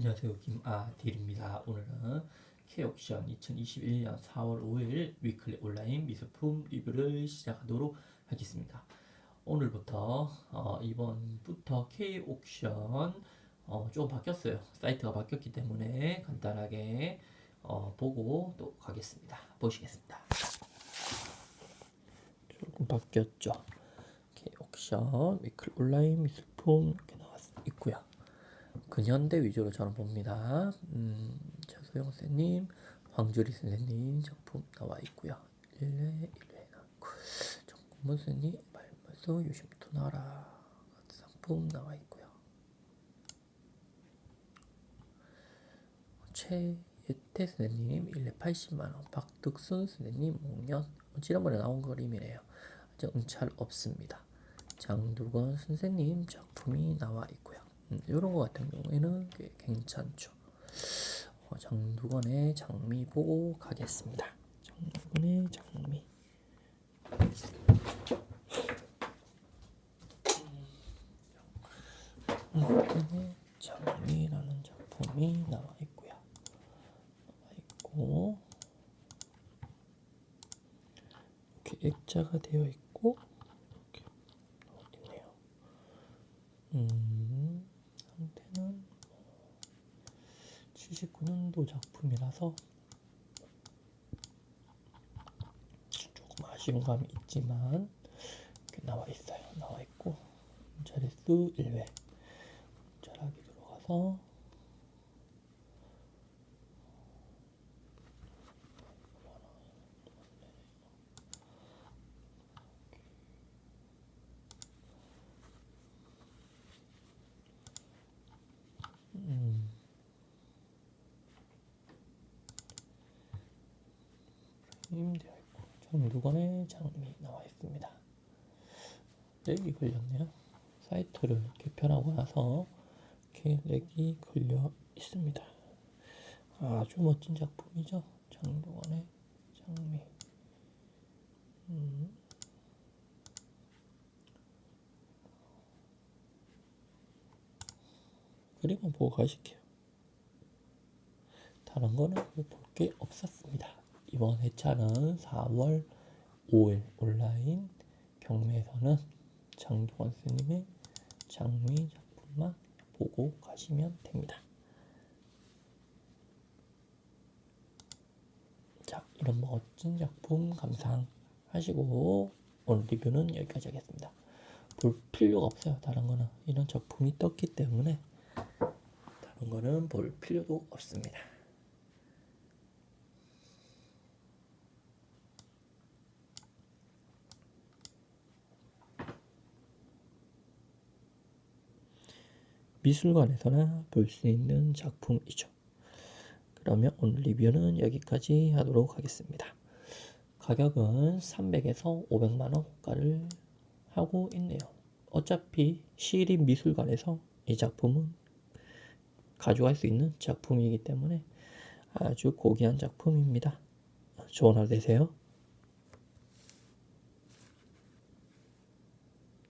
안녕하세요 김아딜입니다. 오늘은 K옥션 2021년 4월 5일 위클리 온라인 미술품 리뷰를 시작하도록 하겠습니다. 오늘부터 어, 이번부터 K옥션 어, 조금 바뀌었어요. 사이트가 바뀌었기 때문에 간단하게 어, 보고 또 가겠습니다. 보시겠습니다. 조금 바뀌었죠. K옥션 위클리 온라인 미술품 이렇게 나와 있고요. 근현대 위주로 저는 봅니다. 음, 차소영 선생님, 황주리 선생님 작품 나와 있고요. 1회, 1회 나왔고, 정국문 선생님, 말면서 요심토 나라 상품 나와 있고요. 최예태 선생님, 1회 80만원, 박득순 선생님, 5년, 지난번에 나온 그림이래요. 아직 응찰 없습니다. 장두건 선생님 작품이 나와 있고요. 음, 이런 거 같은 경우에는 꽤 괜찮죠. 어, 장두건의 장미 보고 가겠습니다. 장두건의 장미. 장두건의 장미라는 작품이 나와 있고요. 나와 있고 이렇게 액자가 되어 있고 이렇게 나와 있네요. 음. 상태는 79년도 작품이라서 조금 아쉬운 감이 있지만 이렇게 나와 있어요. 나와 있고 자릿수 1회 자락이 들어가서 되어 있고 정두건의 장미 나와 있습니다. 렉이 걸렸네요. 사이트를 개편하고 나서 이렇게 렉이 걸려 있습니다. 아주 멋진 작품이죠. 장두건의 장미. 음. 그림은 보고 가실게요. 다른 거는 볼 게 없었습니다. 이번 회차는 4월 5일 온라인 경매에서는 장두건 스님의 장미 작품만 보고 가시면 됩니다. 자, 이런 멋진 작품 감상하시고 오늘 리뷰는 여기까지 하겠습니다. 볼 필요가 없어요. 다른 거는 이런 작품이 떴기 때문에 다른 거는 볼 필요도 없습니다. 미술관에서나 볼 수 있는 작품이죠. 그러면 오늘 리뷰는 여기까지 하도록 하겠습니다. 가격은 300에서 500만원 호가를 하고 있네요. 어차피 시립 미술관에서 이 작품은 가져갈 수 있는 작품이기 때문에 아주 고귀한 작품입니다. 좋은 하루 되세요.